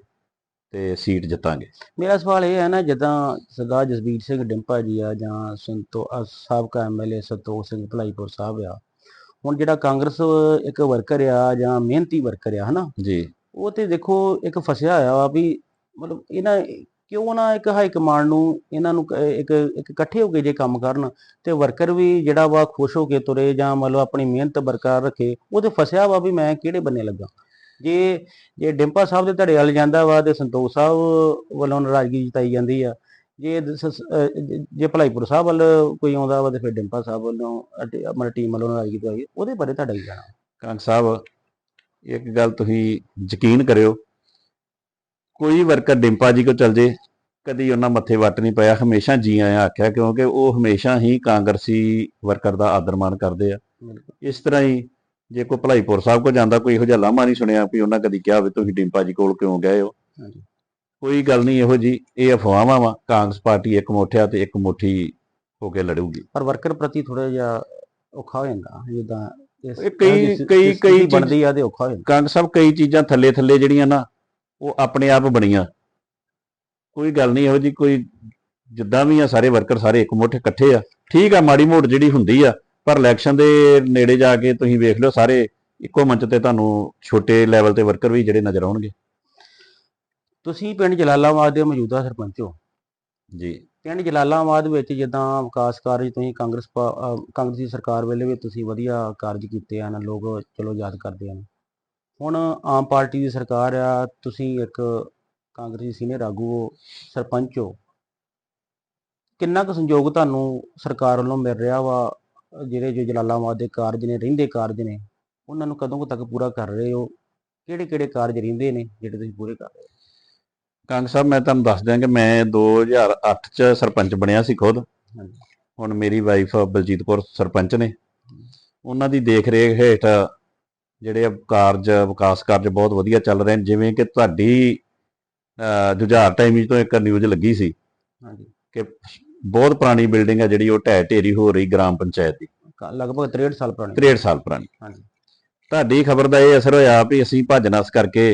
ਤੇ ਸੀਟ ਜਿੱਤਾਂਗੇ। ਮੇਰਾ ਸਵਾਲ ਇਹ ਹੈ ਨਾ ਜਿੱਦਾਂ ਸਰਦਾਰ ਜਸਬੀਰ ਸਿੰਘ ਡਿੰਪਾ ਜੀ ਆ ਜਾਂ ਸੰਤੋ ਸਾਬਕਾ ਐਮਐਲਏ ਸੰਤੋਖ ਸਿੰਘ ਭਲਾਈਪੁਰ ਸਾਹਿਬ ਆ ਹੁਣ ਜਿਹੜਾ ਕਾਂਗਰਸ ਇੱਕ ਵਰਕਰ ਆ ਜਾਂ ਮਿਹਨਤੀ ਵਰਕਰ ਆ ਹਨਾ? ਜੀ। ਉਹ ਤੇ ਦੇਖੋ ਇੱਕ ਫਸਿਆ ਹੋਇਆ ਵਾ ਵੀ ਮਤਲਬ ਇਹਨਾਂ ਕਿ ਉਹ ਨਾ ਇੱਕ ਹਾਈ ਕਮਾਂਡ ਨੂੰ ਇਹਨਾਂ ਨੂੰ ਇੱਕ ਇੱਕ ਇਕੱਠੇ ਹੋ ਕੇ ਜੇ ਕੰਮ ਕਰਨ ਤੇ ਵਰਕਰ ਵੀ ਜਿਹੜਾ ਵਾ ਖੁਸ਼ ਹੋ ਕੇ ਤੁਰੇ ਜਾਂ ਮਤਲਬ ਆਪਣੀ ਮਿਹਨਤ ਬਰਕਰਾਰ ਰੱਖੇ, ਉਹ ਤੇ ਫਸਿਆ ਵਾ ਵੀ ਮੈਂ ਕਿਹੜੇ ਬੰਨੇ ਲੱਗਾ। ਜੇ ਜੇ ਡਿੰਪਾ ਸਾਹਿਬ ਦੇ ਧੜੇ ਵੱਲ ਜਾਂਦਾ ਵਾ ਤੇ ਸੰਤੋਖ ਸਾਹਿਬ ਵੱਲੋਂ ਨਾਰਾਜ਼ਗੀ ਜਤਾਈ ਜਾਂਦੀ ਆ, ਜੇ ਜੇ ਭਲਾਈਪੁਰ ਸਾਹਿਬ ਵੱਲ ਕੋਈ ਆਉਂਦਾ ਵਾ ਤੇ ਫਿਰ ਡਿੰਪਾ ਸਾਹਿਬ ਵੱਲੋਂ ਆਪਣੀ ਟੀਮ ਵੱਲੋਂ ਨਾਰਾਜ਼ਗੀ ਜਤਾਈ, ਉਹਦੇ ਬਾਰੇ ਤੁਹਾਡਾ ਕੀ ਕਹਿਣਾ? ਕੰਗ ਸਾਹਿਬ, ਇੱਕ ਗੱਲ ਤੁਸੀਂ ਯਕੀਨ ਕਰਿਓ ਕੋਈ ਵਰਕਰ ਡਿੰਪਾ ਜੀ ਕੋ ਚਲ ਜੇ ਕਦੀ ਉਹਨਾਂ ਮੱਥੇ ਵੱਟ ਨਹੀਂ ਪਿਆ ਹਮੇਸ਼ਾ ਜੀ ਆਇਆਂ ਆਖਿਆ ਕਿਉਂਕਿ ਉਹ ਹਮੇਸ਼ਾ ਹੀ ਕਾਂਗਰਸੀ ਵਰਕਰ ਦਾ ਆਦਰ ਮਾਣ ਕਰਦੇ ਆ। ਇਸ ਤਰ੍ਹਾਂ ਹੀ ਜੇ ਕੋਈ ਭਲਾਈਪੁਰ ਸਾਹਿਬ ਕੋ ਜਾਂਦਾ ਕੋਈ ਇਹੋ ਜਿਹਾ ਲਾਮਾ ਨਹੀਂ ਸੁਣਿਆ ਵੀ ਉਹਨਾਂ ਕਦੀ ਕਿਹਾ ਵੀ ਤੁਸੀਂ ਡਿੰਪਾ ਜੀ ਕੋਲ ਕਿਉਂ ਗਏ ਹੋ। ਕੋਈ ਗੱਲ ਨਹੀਂ ਇਹੋ ਜੀ ਇਹ ਅਫਵਾਹਾਂ ਵਾ ਕਾਂਗਰਸ ਪਾਰਟੀ ਇੱਕ ਮੁੱਠਿਆ ਤੇ ਇੱਕ ਮੁੱਠੀ ਹੋ ਕੇ ਲੜੂਗੀ। ਪਰ ਵਰਕਰ ਪ੍ਰਤੀ ਥੋੜਾ ਜਿਹਾ ਔਖਾ ਹੋ ਜਾਂਦਾ ਜਿੱਦਾਂ ਇਹ ਕਈ- ਕਈ- ਕਈ ਬਣਦੀ ਆ ਤੇ ਔਖਾ ਹੋ ਜਾਂਦਾ। ਕੰਗ ਸਾਹਿਬ ਕਈ ਚੀਜ਼ਾਂ ਥੱਲੇ ਥੱਲੇ ਜਿਹੜੀਆਂ ਨਾ ਉਹ ਆਪਣੇ ਆਪ ਬਣੀਆਂ। ਕੋਈ ਗੱਲ ਨਹੀਂ ਇਹੋ ਜੀ ਕੋਈ ਜਿੱਦਾਂ ਵੀ ਆ ਸਾਰੇ ਵਰਕਰ ਸਾਰੇ ਇੱਕ ਮੁੱਠ ਇਕੱਠੇ ਆ। ਠੀਕ ਆ ਮਾੜੀ ਮੋੜ ਜਿਹੜੀ ਹੁੰਦੀ ਆ ਪਰ ਇਲੈਕਸ਼ਨ ਦੇ ਨੇੜੇ ਜਾ ਕੇ ਤੁਸੀਂ ਵੇਖ ਲਿਓ ਸਾਰੇ ਇੱਕੋ ਮੰਚ ਤੇ ਤੁਹਾਨੂੰ ਛੋਟੇ ਲੈਵਲ ਤੇ ਵਰਕਰ ਵੀ ਜਿਹੜੇ ਨਜ਼ਰ ਆਉਣਗੇ। ਤੁਸੀਂ ਪਿੰਡ ਜਲਾਲਾਬਾਦ ਦੇ ਮੌਜੂਦਾ ਸਰਪੰਚ ਹੋ। ਜੀ। ਪਿੰਡ ਜਲਾਲਾਬਾਦ ਵਿੱਚ ਜਿੱਦਾਂ ਵਿਕਾਸ ਕਾਰਜ ਤੁਸੀਂ ਕਾਂਗਰਸ ਕਾਂਗਰਸੀ ਸਰਕਾਰ ਵੇਲੇ ਵੀ ਤੁਸੀਂ ਵਧੀਆ ਕਾਰਜ ਕੀਤੇ ਹਨ ਲੋਕ ਚਲੋ ਯਾਦ ਕਰਦੇ ਹਨ। ਹੁਣ ਆਮ ਪਾਰਟੀ ਦੀ ਸਰਕਾਰ ਆ ਤੁਸੀਂ ਇੱਕ ਕਾਂਗਰਸੀ ਸੀਨੀਅਰ ਆਗੂ ਹੋ ਸਰਪੰਚ ਹੋ। ਕਿੰਨਾ ਕੁ ਸੰਯੋਗ ਤੁਹਾਨੂੰ ਸਰਕਾਰ ਵੱਲੋਂ ਮਿਲ ਰਿਹਾ ਵਾ ਜਿਹੜੇ ਜੋ ਜਲਾਲਾਬਾਦ ਦੇ ਕਾਰਜ ਨੇ ਰਹਿੰਦੇ ਕਾਰਜ ਨੇ ਉਹਨਾਂ ਨੂੰ ਕਦੋਂ ਤੱਕ ਪੂਰਾ ਕਰ ਰਹੇ ਹੋ? ਕਿਹੜੇ ਕਿਹੜੇ ਕਾਰਜ ਰਹਿੰਦੇ ਨੇ ਜਿਹੜੇ ਤੁਸੀਂ ਪੂਰੇ ਕਰ ਰਹੇ ਹੋ? ਕੰਗ ਸਾਹਿਬ ਮੈਂ ਤੁਹਾਨੂੰ ਦੱਸ ਦਿਆਂ ਕਿ ਮੈਂ 2008 ਚ ਸਰਪੰਚ ਬਣਿਆ ਸੀ ਖੁਦ। ਹੁਣ ਮੇਰੀ ਵਾਈਫ ਬਲਜੀਤ ਕੌਰ ਸਰਪੰਚ ਨੇ। ਉਹਨਾਂ ਦੀ ਦੇਖ ਰੇਖ ਹੇਠ ਜਿਹੜੇ ਕਾਰਜ ਵਿਕਾਸ ਕਾਰਜ ਬਹੁਤ ਵਧੀਆ ਚੱਲ ਰਹੇ ਨੇ ਜਿਵੇਂ ਕਿ ਤੁਹਾਡੀ ਜੁਝਾਰ ਟਾਈਮ ਤੋਂ ਇੱਕ ਨਿਊਜ਼ ਲੱਗੀ ਸੀ ਹਾਂਜੀ। ਕਿ ਬਹੁਤ ਪੁਰਾਣੀ ਬਿਲਡਿੰਗ ਹੈ ਜਿਹੜੀ ਉਹ ਢਹਿ ਢੇਰੀ ਹੋ ਰਹੀ ਗ੍ਰਾਮ ਪੰਚਾਇਤ ਦੀ। ਲਗਭਗ 63 ਸਾਲ ਪੁਰਾਣੀ। 63 ਸਾਲ ਪੁਰਾਣੀ। ਹਾਂਜੀ। ਤੁਹਾਡੀ ਖਬਰ ਦਾ ਇਹ ਅਸਰ ਹੋਇਆ ਵੀ ਅਸੀਂ ਭੱਜ ਨਸ ਕਰਕੇ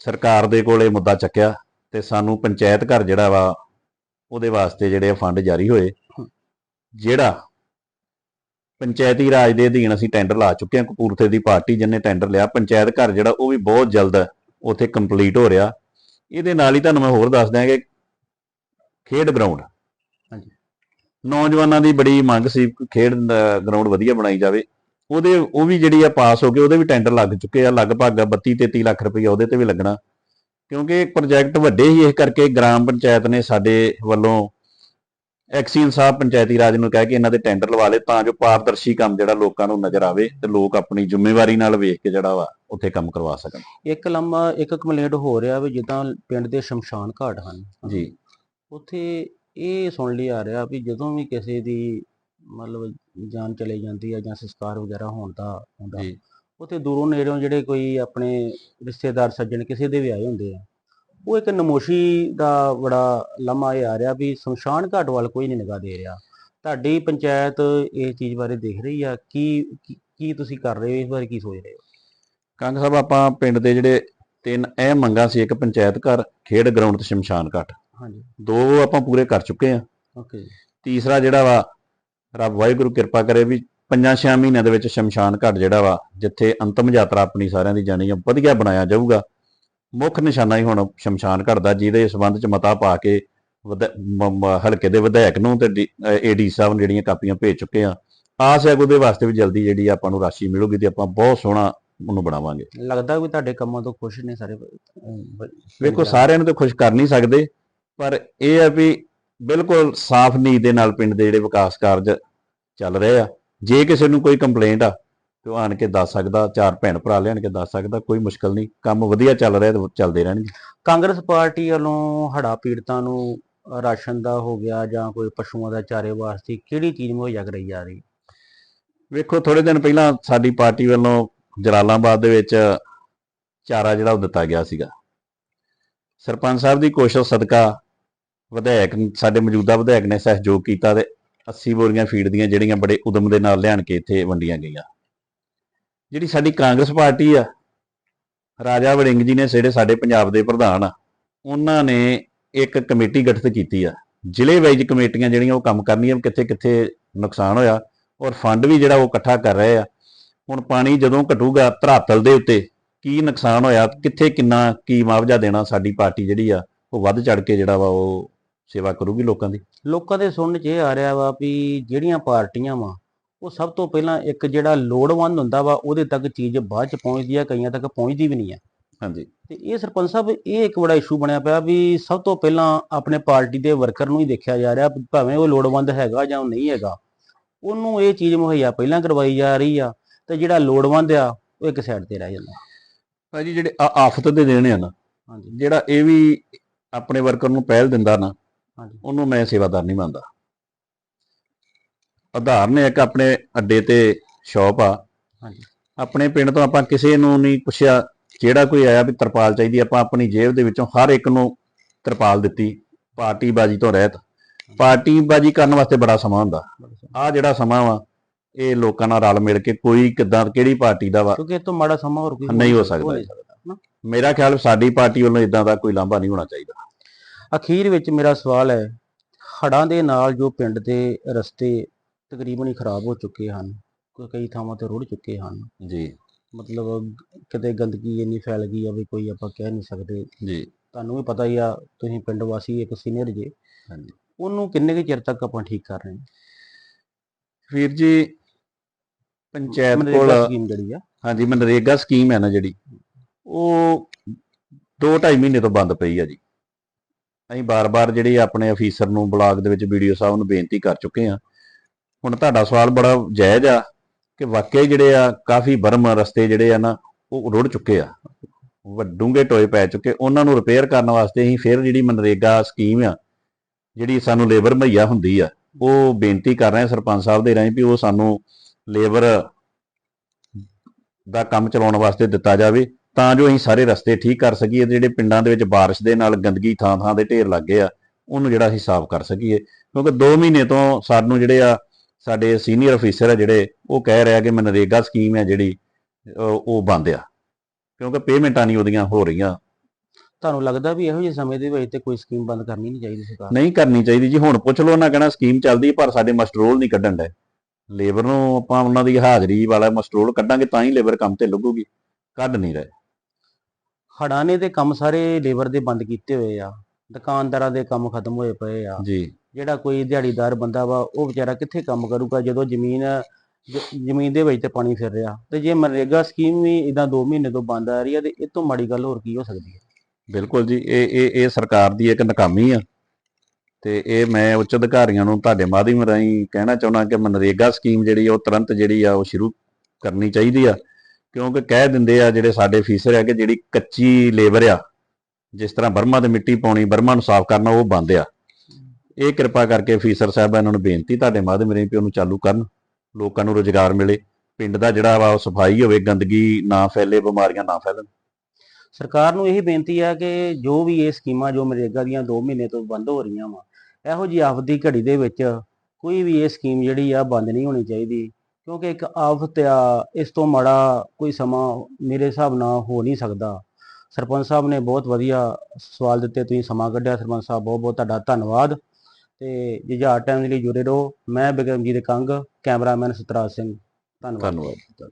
ਸਰਕਾਰ ਦੇ ਕੋਲੇ ਮੁੱਦਾ ਚੱਕਿਆ ਤੇ ਸਾਨੂੰ ਪੰਚਾਇਤ ਘਰ ਜਿਹੜਾ ਵਾ ਉਹਦੇ ਵਾਸਤੇ ਜਿਹੜੇ ਫੰਡ ਜਾਰੀ ਹੋਏ ਜਿਹੜਾ ਪੰਚਾਇਤੀ ਰਾਜ ਦੇ ਅਧੀਨ ਅਸੀਂ ਟੈਂਡਰ ਲਾ ਚੁੱਕੇ ਹਾਂ ਕਪੂਰਥੇ ਦੀ ਪਾਰਟੀ ਜਿਹਨੇ ਟੈਂਡਰ ਲਿਆ ਪੰਚਾਇਤ ਘਰ ਜਿਹੜਾ ਉਹ ਵੀ ਬਹੁਤ ਜਲਦ ਉੱਥੇ ਕੰਪਲੀਟ ਹੋ ਰਿਹਾ। ਇਹਦੇ ਨਾਲ ਹੀ ਤੁਹਾਨੂੰ ਮੈਂ ਹੋਰ ਦੱਸ ਦਿਆਂ ਕਿ ਖੇਡ ਗਰਾਊਂਡ ਹਾਂਜੀ। ਨੌਜਵਾਨਾਂ ਦੀ ਬੜੀ ਮੰਗ ਸੀ ਕਿ ਖੇਡ ਗਰਾਊਂਡ ਵਧੀਆ ਬਣਾਈ ਜਾਵੇ। ਉਹਦੇ ਉਹ ਵੀ ਜਿਹੜੀ ਆ ਪਾਸ ਹੋ ਗਏ ਉਹਦੇ ਵੀ ਟੈਂਡਰ ਲੱਗ ਚੁੱਕੇ ਆ ਲਗਭਗ 32 33 ਲੱਖ ਰੁਪਈਆ ਉਹਦੇ ਤੇ ਵੀ ਲੱਗਣਾ। ਕਿਉਂਕਿ ਪ੍ਰੋਜੈਕਟ ਵੱਡੇ ਹੀ ਇਸ ਕਰਕੇ ਗ੍ਰਾਮ ਪੰਚਾਇਤ ਨੇ ਸਾਡੇ ਵੱਲੋਂ ਐਕਸੀਅਨ ਸਾਹਿਬ ਪੰਚਾਇਤੀ ਰਾਜ ਨੂੰ ਕਹਿ ਕੇ ਇਹਨਾਂ ਦੇ ਟੈਂਡਰ ਲਵਾ ਲਏ ਤਾਂ ਜੋ ਪਾਰਦਰਸ਼ੀ ਕੰਮ ਜਿਹੜਾ ਲੋਕਾਂ ਨੂੰ ਨਜ਼ਰ ਆਵੇ ਤੇ ਲੋਕ ਆਪਣੀ ਜ਼ਿੰਮੇਵਾਰੀ ਨਾਲ ਵੇਖ ਕੇ ਜਿਹੜਾ ਵਾ ਉੱਥੇ ਕੰਮ ਕਰਵਾ ਸਕਣ। ਇੱਕ ਲੰਮਾ ਇੱਕ ਕੰਪਲੇਂਟ ਹੋ ਰਿਹਾ ਵੀ ਜਿੱਦਾਂ ਪਿੰਡ ਦੇ ਸ਼ਮਸ਼ਾਨ ਘਾਟ ਹਨ। ਜੀ। ਉੱਥੇ ਇਹ ਸੁਣ ਲਈ ਆ ਰਿਹਾ ਵੀ ਜਦੋਂ ਵੀ ਕਿਸੇ ਦੀ ਮਤਲਬ ਜਾਨ ਚਲੀ ਜਾਂਦੀ ਹੈ ਜਾਂ ਸੰਸਕਾਰ ਵਗੈਰਾ ਹੋਣ ਦਾ ਹੁੰਦਾ। ਉੱਥੇ ਦੂਰੋਂ ਨੇੜੋਂ ਜਿਹੜੇ ਕੋਈ ਆਪਣੇ ਰਿਸ਼ਤੇਦਾਰ ਸੱਜਣ ਕਿਸੇ ਦੇ ਵੀ ਆਏ ਹੁੰਦੇ ਆ ਉਹ ਇੱਕ ਨਮੋਸ਼ੀ ਦਾ ਬੜਾ ਲੰਮਾ ਇਹ ਆ ਰਿਹਾ ਵੀ ਸ਼ਮਸ਼ਾਨ ਘਾਟ ਵੱਲ ਕੋਈ ਨਹੀਂ ਨਿਗਾਹ ਦੇ ਰਿਹਾ। ਤੁਹਾਡੀ ਪੰਚਾਇਤ ਇਸ ਚੀਜ਼ ਬਾਰੇ ਦੇਖ ਰਹੀ ਆ ਕੀ ਕੀ- ਤੁਸੀਂ ਕਰ ਰਹੇ ਹੋ ਇਸ ਬਾਰੇ ਕੀ ਸੋਚ ਰਹੇ ਹੋ? ਕੰਗ ਸਾਹਿਬ ਆਪਾਂ ਪਿੰਡ ਦੇ ਜਿਹੜੇ ਤਿੰਨ ਅਹਿਮ ਮੰਗਾਂ ਸੀ ਇੱਕ ਪੰਚਾਇਤ ਘਰ ਖੇਡ ਗਰਾਊਂਡ ਤੇ ਸ਼ਮਸ਼ਾਨ ਘਾਟ। ਹਾਂਜੀ। ਦੋ ਆਪਾਂ ਪੂਰੇ ਕਰ ਚੁੱਕੇ ਆ। ਓਕੇ ਤੀਸਰਾ ਜਿਹੜਾ ਵਾ ਰੱਬ ਵਾਹਿਗੁਰੂ ਕਿਰਪਾ ਕਰੇ ਵੀ ਪੰਜਾਂ ਛੇ ਮਹੀਨਿਆਂ ਦੇ ਵਿੱਚ ਸ਼ਮਸ਼ਾਨ ਘਾਟ ਜਿਹੜਾ ਵਾ ਜਿੱਥੇ ਅੰਤਮ ਯਾਤਰਾ ਆਪਣੀ ਸਾਰਿਆਂ ਦੀ ਜਾਣੀ ਆ ਵਧੀਆ ਬਣਾਇਆ ਜਾਊਗਾ। ਮੁੱਖ ਨਿਸ਼ਾਨਾ ਹੀ ਹੁਣ ਸ਼ਮਸ਼ਾਨ ਘਾਟ ਦਾ ਜਿਹਦੇ ਸੰਬੰਧ ਚ ਮਤਾ ਪਾ ਕੇ ਹਲਕੇ ਦੇ ਵਿਧਾਇਕ ਨੂੰ ਤੇ ਏਡੀ ਸਾਹਿਬ ਨੂੰ ਜਿਹੜੀਆਂ ਕਾਪੀਆਂ ਭੇਜ ਚੁੱਕੇ ਆ। ਆਸ ਹੈ ਉਹਦੇ ਵਾਸਤੇ ਵੀ ਜਲਦੀ ਜਿਹੜੀ ਆਪਾਂ ਨੂੰ ਰਾਸ਼ੀ ਮਿਲੂਗੀ ਤੇ ਆਪਾਂ ਬਹੁਤ ਸੋਹਣਾ ਉਹਨੂੰ ਬਣਾਵਾਂਗੇ। ਲੱਗਦਾ ਵੀ ਤੁਹਾਡੇ ਕੰਮਾਂ ਤੋਂ ਖੁਸ਼ ਨੇ ਸਾਰੇ ਵੇਖੋ ਸਾਰਿਆਂ ਨੂੰ ਤਾਂ ਖੁਸ਼ ਕਰ ਨਹੀਂ ਸਕਦੇ ਪਰ ਇਹ ਆ ਵੀ ਬਿਲਕੁਲ ਸਾਫ਼ ਨੀਤ ਦੇ ਨਾਲ ਪਿੰਡ ਦੇ ਜਿਹੜੇ ਵਿਕਾਸ ਕਾਰਜ ਚੱਲ ਰਹੇ ਆ ਜੇ ਕਿਸੇ ਨੂੰ ਕੋਈ ਕੰਪਲੇਂਟ ਆ ਤੇ ਉਹ ਆਣ ਕੇ ਦੱਸ ਸਕਦਾ ਚਾਰ ਭੈਣ ਭਰਾ ਲਿਆਣ ਕੇ ਦੱਸ ਸਕਦਾ ਕੋਈ ਮੁਸ਼ਕਲ ਨਹੀਂ ਕੰਮ ਵਧੀਆ ਚੱਲ ਰਿਹਾ ਤੇ ਚੱਲਦੇ ਰਹਿਣਗੇ। ਕਾਂਗਰਸ ਪਾਰਟੀ ਵੱਲੋਂ ਹੜਾ ਪੀੜਤਾਂ ਨੂੰ ਰਾਸ਼ਨ ਦਾ ਹੋ ਗਿਆ ਜਾਂ ਕੋਈ ਪਸ਼ੂਆਂ ਦਾ ਚਾਰੇ ਵਾਸਤੇ ਕਿਹੜੀ ਚੀਜ਼ ਮੁਹੱਈਆ ਕਰਾਈ ਜਾ ਰਹੀ? ਵੇਖੋ ਥੋੜੇ ਦਿਨ ਪਹਿਲਾਂ ਸਾਡੀ ਪਾਰਟੀ ਵੱਲੋਂ ਜਲਾਲਾਬਾਦ ਦੇ ਵਿੱਚ ਚਾਰਾ ਜਿਹੜਾ ਉਹ ਦਿੱਤਾ ਗਿਆ ਸੀਗਾ। ਸਰਪੰਚ ਸਾਹਿਬ ਦੀ ਕੋਸ਼ਿਸ਼ ਸਦਕਾ ਵਿਧਾਇਕ ਸਾਡੇ ਮੌਜੂਦਾ ਵਿਧਾਇਕ ਨੇ ਸਹਿਯੋਗ ਕੀਤਾ ਤੇ 80 ਬੋਰੀਆਂ ਫੀਡ ਦੀਆਂ ਜਿਹੜੀਆਂ ਬੜੇ ਉਦਮ ਦੇ ਨਾਲ ਲਿਆਣ ਕੇ ਇੱਥੇ ਵੰਡੀਆਂ ਗਈਆਂ। ਜਿਹੜੀ ਸਾਡੀ ਕਾਂਗਰਸ ਪਾਰਟੀ ਆ, ਰਾਜਾ ਵੜਿੰਗ ਜੀ ਨੇ ਜਿਹੜੇ ਸਾਡੇ ਪੰਜਾਬ ਦੇ ਪ੍ਰਧਾਨ ਆ, ਉਹਨਾਂ ਨੇ ਇੱਕ ਕਮੇਟੀ ਗਠਿਤ ਕੀਤੀ ਆ। ਜ਼ਿਲ੍ਹੇ ਵਾਈਜ਼ ਕਮੇਟੀਆਂ ਜਿਹੜੀਆਂ ਉਹ ਕੰਮ ਕਰਨੀਆਂ, ਕਿੱਥੇ ਕਿੱਥੇ ਨੁਕਸਾਨ ਹੋਇਆ ਔਰ ਫੰਡ ਵੀ ਜਿਹੜਾ ਉਹ ਇਕੱਠਾ ਕਰ ਰਹੇ ਆ। ਹੁਣ ਪਾਣੀ ਜਦੋਂ ਘਟੂਗਾ ਧਰਾਤਲ ਦੇ ਉੱਤੇ, ਕੀ ਨੁਕਸਾਨ ਹੋਇਆ, ਕਿੱਥੇ ਕਿੰਨਾ ਕੀ ਮੁਆਵਜ਼ਾ ਦੇਣਾ ਸਾਡੀ ਪਾਰਟੀ ਜਿਹੜੀ ਆ, ਉਹ ਵੱਧ ਚੜ ਕੇ ਜਿਹੜਾ ਵਾ ਉਹ ਸੇਵਾ ਕਰੂਗੀ ਲੋਕਾਂ ਦੀ? ਲੋਕਾਂ ਦੇ ਸੁਣਨ 'ਚ ਇਹ ਆ ਰਿਹਾ ਵਾ ਵੀ ਜਿਹੜੀਆਂ ਪਾਰਟੀਆਂ ਵਾ ਉਹ ਸਭ ਤੋਂ ਪਹਿਲਾਂ ਇੱਕ ਜਿਹੜਾ ਲੋੜਵੰਦ ਹੁੰਦਾ ਵਾ ਉਹਦੇ ਤੱਕ ਚੀਜ਼ ਬਾਅਦ 'ਚ ਪਹੁੰਚਦੀ ਆ ਕਈਆਂ ਤੱਕ ਪਹੁੰਚਦੀ ਵੀ ਨਹੀਂ ਆ। ਹਾਂਜੀ। ਤੇ ਇਹ ਸਰਪੰਚ ਸਾਹਿਬ ਇਹ ਇੱਕ ਬੜਾ ਇਸ਼ੂ ਬਣਿਆ ਪਿਆ ਵੀ ਸਭ ਤੋਂ ਪਹਿਲਾਂ ਆਪਣੇ ਪਾਰਟੀ ਦੇ ਵਰਕਰ ਨੂੰ ਹੀ ਦੇਖਿਆ ਜਾ ਰਿਹਾ ਭਾਵੇਂ ਉਹ ਲੋੜਵੰਦ ਹੈਗਾ ਜਾਂ ਨਹੀਂ ਹੈਗਾ ਉਹਨੂੰ ਇਹ ਚੀਜ਼ ਮੁਹੱਈਆ ਪਹਿਲਾਂ ਕਰਵਾਈ ਜਾ ਰਹੀ ਆ ਤੇ ਜਿਹੜਾ ਲੋੜਵੰਦ ਆ ਉਹ ਇੱਕ ਸਾਈਡ ਤੇ ਰਹਿ ਜਾਂਦਾ। ਭਾਜੀ ਜਿਹੜੇ ਆਫਤ ਦੇ ਦੇਣ ਆ ਨਾ ਹਾਂਜੀ। ਜਿਹੜਾ ਇਹ ਵੀ ਆਪਣੇ ਵਰਕਰ ਨੂੰ ਪਹਿਲ ਦਿੰਦਾ ਨਾ ਹਾਂਜੀ। ਉਹਨੂੰ ਮੈਂ ਸੇਵਾਦਾਰ ਨਹੀਂ ਮੰਨਦਾ। ਉਦਾਹਰਨ ਇੱਕ ਆਪਣੇ ਅੱਡੇ ਤੇ ਸ਼ਾਪ ਆ। ਹਾਂਜੀ। ਆਪਣੇ ਪਿੰਡ ਤੋਂ ਆਪਾਂ ਕਿਸੇ ਨੂੰ ਨਹੀਂ ਪੁੱਛਿਆ ਜਿਹੜਾ ਕੋਈ ਆਇਆ ਵੀ ਤਰਪਾਲ ਚਾਹੀਦੀ ਆਪਾਂ ਆਪਣੀ ਜੇਬ ਦੇ ਵਿੱਚੋਂ ਹਰ ਇੱਕ ਨੂੰ ਤਰਪਾਲ ਦਿੱਤੀ ਪਾਰਟੀ ਬਾਜੀ ਤੋਂ ਰਹਿਤ। ਪਾਰਟੀ ਬਾਜੀ ਕਰਨ ਵਾਸਤੇ ਬੜਾ ਸਮਾਂ ਹੁੰਦਾ। ਆ ਜਿਹੜਾ ਸਮਾਂ ਵਾ ਇਹ ਲੋਕਾਂ ਨਾਲ ਰਲ ਮਿਲ ਕੇ ਕੋਈ ਕਿਦਾਂ ਕਿਹੜੀ ਪਾਰਟੀ ਦਾ ਵਾ ਕਿਉਂਕਿ ਇਹ ਤੋਂ ਮਾੜਾ ਸਮਾਂ ਹੋਰ ਕੋਈ ਨਹੀਂ ਹੋ ਸਕਦਾ। ਮੇਰਾ ਖਿਆਲ ਸਾਡੀ ਪਾਰਟੀ ਵੱਲੋਂ ਇਦਾਂ ਦਾ ਕੋਈ ਲਾਂਭਾ ਨਹੀਂ ਹੋਣਾ ਚਾਹੀਦਾ। ਅਖੀਰ ਵਿੱਚ ਮੇਰਾ ਸਵਾਲ ਹੈ ਹੜ੍ਹਾਂ ਦੇ ਨਾਲ ਜੋ ਪਿੰਡ ਦੇ ਰਸਤੇ ਤਕਰੀਬਨ ਹੀ ਖਰਾਬ ਹੋ ਚੁੱਕੇ ਹਨ ਕੋਈ ਕਈ ਥਾਵਾਂ ਤੇ ਰੁੜ ਚੁੱਕੇ ਹਨ। ਜੀ। ਮਤਲਬ ਕਿਤੇ ਗੰਦਗੀ ਇੰਨੀ ਫੈਲ ਗਈ ਆ ਵੀ ਕੋਈ ਆਪਾਂ ਕਹਿ ਨਹੀਂ ਸਕਦੇ। ਜੀ। ਤੁਹਾਨੂੰ ਵੀ ਪਤਾ ਹੀ ਆ ਤੁਸੀਂ ਪਿੰਡ ਵਾਸੀ ਇੱਕ ਸੀਨੀਅਰ ਜੇ। ਹਾਂਜੀ। ਉਹਨੂੰ ਕਿੰਨੇ ਕੁ ਚਿਰ ਤੱਕ ਆਪਾਂ ਠੀਕ ਕਰ ਰਹੇ ਹਾਂ? ਵੀਰ ਜੀ ਪੰਚਾਇਤ ਕੋਲ ਮਨਰੇਗਾ ਸਕੀਮ ਜਿਹੜੀ ਆ। ਹਾਂਜੀ ਮਨਰੇਗਾ ਸਕੀਮ ਹੈ ਨਾ ਜਿਹੜੀ ਉਹ 2.5 ਮਹੀਨੇ ਤੋਂ ਬੰਦ ਪਈ ਆ ਜੀ। ਅਸੀਂ ਬਾਰ-ਬਾਰ ਜਿਹੜੀ ਆਪਣੇ ਅਫੀਸਰ ਨੂੰ ਬਲਾਕ ਦੇ ਵਿੱਚ ਵੀਡੀਓ ਸਾਹਿਬ ਨੂੰ ਬੇਨਤੀ ਕਰ ਚੁੱਕੇ ਆ ਹੁਣ ਤੁਹਾਡਾ ਸਵਾਲ ਬੜਾ ਜਾਇਜ਼ ਆ ਕਿ ਵਾਕਿਆ ਜਿਹੜੇ ਆ ਕਾਫੀ ਬਰਮ ਰਸਤੇ ਜਿਹੜੇ ਆ ਨਾ, ਉਹ ਰੁੜ ਚੁੱਕੇ ਆ। ਵੱਡੂਗੇ ਟੋਏ ਪੈ ਚੁੱਕੇ। ਉਹਨਾਂ ਨੂੰ ਰਿਪੇਅਰ ਕਰਨ ਵਾਸਤੇ ਅਸੀਂ ਫਿਰ ਜਿਹੜੀ ਮਨਰੇਗਾ ਸਕੀਮ ਆ, ਜਿਹੜੀ ਸਾਨੂੰ ਲੇਬਰ ਮੁਹੱਈਆ ਹੁੰਦੀ ਆ, ਉਹ ਬੇਨਤੀ ਕਰ ਰਹੇ ਸਰਪੰਚ ਸਾਹਿਬ ਦੇ ਰਾਹੀਂ ਵੀ ਉਹ ਸਾਨੂੰ ਲੇਬਰ ਦਾ ਕੰਮ ਚਲਾਉਣ ਵਾਸਤੇ ਦਿੱਤਾ ਜਾਵੇ, ਤਾਂ ਜੋ ਅਸੀਂ ਸਾਰੇ ਰਸਤੇ ਠੀਕ ਕਰ ਸਕੀਏ ਤੇ ਜਿਹੜੇ ਪਿੰਡਾਂ ਦੇ ਵਿੱਚ ਬਾਰਿਸ਼ ਦੇ ਨਾਲ ਗੰਦਗੀ ਥਾਂ ਥਾਂ ਦੇ ਢੇਰ ਲੱਗ ਗਏ ਆ, ਉਹਨੂੰ ਜਿਹੜਾ ਅਸੀਂ ਸਾਫ਼ ਕਰ ਸਕੀਏ। ਕਿਉਂਕਿ 2 ਮਹੀਨੇ ਤੋਂ ਸਾਨੂੰ ਜਿਹੜੇ ਆ ਸਾਡੇ ਸੀਨੀਅਰ ਅਫੀਸਰ ਆ ਜਿਹੜੇ ਉਹ ਕਹਿ ਰਿਹਾ ਕਿ ਮਨਰੇਗਾ ਸਕੀਮ ਹੈ ਜਿਹੜੀ ਉਹ ਬੰਦ ਆ। ਕਿਉਂਕਿ ਪੇਮੈਂਟਾਂ ਨਹੀਂ ਉਹਦੀਆਂ ਹੋ ਰਹੀਆਂ। ਤੁਹਾਨੂੰ ਲੱਗਦਾ ਵੀ ਇਹੋ ਜਿਹੇ ਸਮੇਂ ਦੇ ਵਿੱਚ ਤੇ ਕੋਈ ਸਕੀਮ ਬੰਦ ਕਰਨੀ ਨਹੀਂ ਚਾਹੀਦੀ ਸਰਕਾਰ? ਨਹੀਂ ਕਰਨੀ ਚਾਹੀਦੀ ਜੀ। ਹੁਣ ਪੁੱਛ ਲਓ ਉਹਨਾਂ ਕਹਿਣਾ ਸਕੀਮ ਚੱਲਦੀ ਪਰ ਸਾਡੇ ਮਸਟਰੋਲ ਨਹੀਂ ਕੱਢਣ ਦੇ ਲੇਬਰ ਨੂੰ ਆਪਾਂ ਉਹਨਾਂ ਦੀ ਹਾਜ਼ਰੀ ਵਾਲਾ ਮਸਟਰੋਲ ਕੱਢਾਂਗੇ ਤਾਂ ਹੀ ਲੇਬਰ ਕੰਮ ਤੇ ਲੱਗੂਗੀ। ਕੱਢ ਨਹੀਂ ਰਹੇ। ਨੇ ਤੇ ਕੰਮ ਸਾਰੇ ਲੇਬਰ ਦੇ ਬੰਦ ਕੀਤੇ ਹੋਏ ਆ। ਦੁਕਾਨਦਾਰਾਂ ਦੇ ਕੰਮ ਖਤਮ ਹੋਏ ਪਏ ਆ। ਜੀ। ਜਿਹੜਾ ਕੋਈ ਦਿਹਾੜੀਦਾਰ ਬੰਦਾ ਵਾ, ਉਹ ਵਿਚਾਰਾ ਕਿੱਥੇ ਕੰਮ ਕਰੂਗਾ ਜਦੋਂ ਜ਼ਮੀਨ ਜ਼ਮੀਨ ਦੇ ਵਿੱਚ ਤੇ ਪਾਣੀ ਫਿਰ ਰਿਹਾ? ਤੇ ਜੇ ਮਨਰੇਗਾ ਸਕੀਮ ਵੀ ਇਦਾਂ 2 ਮਹੀਨੇ ਤੋਂ ਬੰਦ ਆ ਰਹੀ ਹੈ ਤੇ ਇਹ ਤੋਂ ਮਾੜੀ ਗੱਲ ਹੋਰ ਕੀ ਹੋ ਸਕਦੀ ਹੈ? ਬਿਲਕੁਲ ਜੀ, ਇਹ ਇਹ ਇਹ ਸਰਕਾਰ ਦੀ ਇੱਕ ਨਾਕਾਮੀ ਆ। ਤੇ ਇਹ ਮੈਂ ਉੱਚ ਅਧਿਕਾਰੀਆਂ ਨੂੰ ਤੁਹਾਡੇ ਮਾਧਿਅਮ ਰਾਹੀਂ ਕਹਿਣਾ ਚਾਹੁੰਦਾ ਕਿ ਮਨਰੇਗਾ ਸਕੀਮ ਜਿਹੜੀ ਆ, ਉਹ ਤੁਰੰਤ ਜਿਹੜੀ ਆ, ਉਹ ਸ਼ੁਰੂ ਕਰਨੀ ਚਾਹੀਦੀ ਆ। ਕਿਉਂਕਿ ਕਹਿ ਦਿੰਦੇ ਆ ਜਿਹੜੇ ਸਾਡੇ ਫੀਸਰ ਆ ਕਿ ਜਿਹੜੀ ਕੱਚੀ ਲੇਬਰ ਆ, ਜਿਸ ਤਰ੍ਹਾਂ ਬਰਮਾ ਤੇ ਮਿੱਟੀ ਪਾਉਣੀ, ਬਰਮਾ ਨੂੰ ਸਾਫ਼ ਕਰਨਾ, ਉਹ ਬੰਦ ਆ। ਇਹ ਕਿਰਪਾ ਕਰਕੇ ਅਫੀਸਰ ਸਾਹਿਬਾਂ ਨੂੰ ਬੇਨਤੀ ਤੁਹਾਡੇ ਮਾਧਿਅਮ ਰਾਹੀਂ ਵੀ ਉਹਨੂੰ ਚਾਲੂ ਕਰਨ, ਲੋਕਾਂ ਨੂੰ ਰੁਜ਼ਗਾਰ ਮਿਲੇ। ਪਿੰਡ ਦਾ ਜਿਹੜਾ ਵਾ, ਉਹ ਸਫ਼ਾਈ ਹੋਵੇ, ਗੰਦਗੀ ਨਾ ਫੈਲੇ, ਬਿਮਾਰੀਆਂ ਨਾ ਫੈਲਣ। ਸਰਕਾਰ ਨੂੰ ਇਹੀ ਬੇਨਤੀ ਆ ਕਿ ਜੋ ਵੀ ਇਹ ਸਕੀਮਾਂ, ਜੋ ਮਰੇਗਾ ਦੀਆਂ 2 ਮਹੀਨੇ ਤੋਂ ਬੰਦ ਹੋ ਰਹੀਆਂ ਵਾ, ਇਹੋ ਜਿਹੀ ਆਫਤ ਦੀ ਘੜੀ ਦੇ ਵਿੱਚ ਕੋਈ ਵੀ ਇਹ ਸਕੀਮ ਜਿਹੜੀ ਆ, ਬੰਦ ਨਹੀਂ ਹੋਣੀ ਚਾਹੀਦੀ। ਕਿਉਂਕਿ ਇੱਕ ਆਫਤ ਆ, ਇਸ ਤੋਂ ਮਾੜਾ ਕੋਈ ਸਮਾਂ ਮੇਰੇ ਹਿਸਾਬ ਨਾਲ ਹੋ ਨਹੀਂ ਸਕਦਾ। ਸਰਪੰਚ ਸਾਹਿਬ ਨੇ ਬਹੁਤ ਵਧੀਆ ਸਵਾਲ ਦਿੱਤੇ, ਤੁਸੀਂ ਸਮਾਂ ਕੱਢਿਆ, ਸਰਪੰਚ ਸਾਹਿਬ ਬਹੁਤ ਬਹੁਤ ਤੁਹਾਡਾ ਧੰਨਵਾਦ। ਤੇ ਜੁਝਾਰ ਦੇ ਲਈ ਜੁੜੇ ਰਹੋ ਮੈਂ ਬਿਕਰਮਜੀਤ ਕੰਗ ਕੈਮਰਾਮੈਨ ਸਤਰਾਜ ਸਿੰਘ। ਧੰਨਵਾਦ। ਧੰਨਵਾਦ।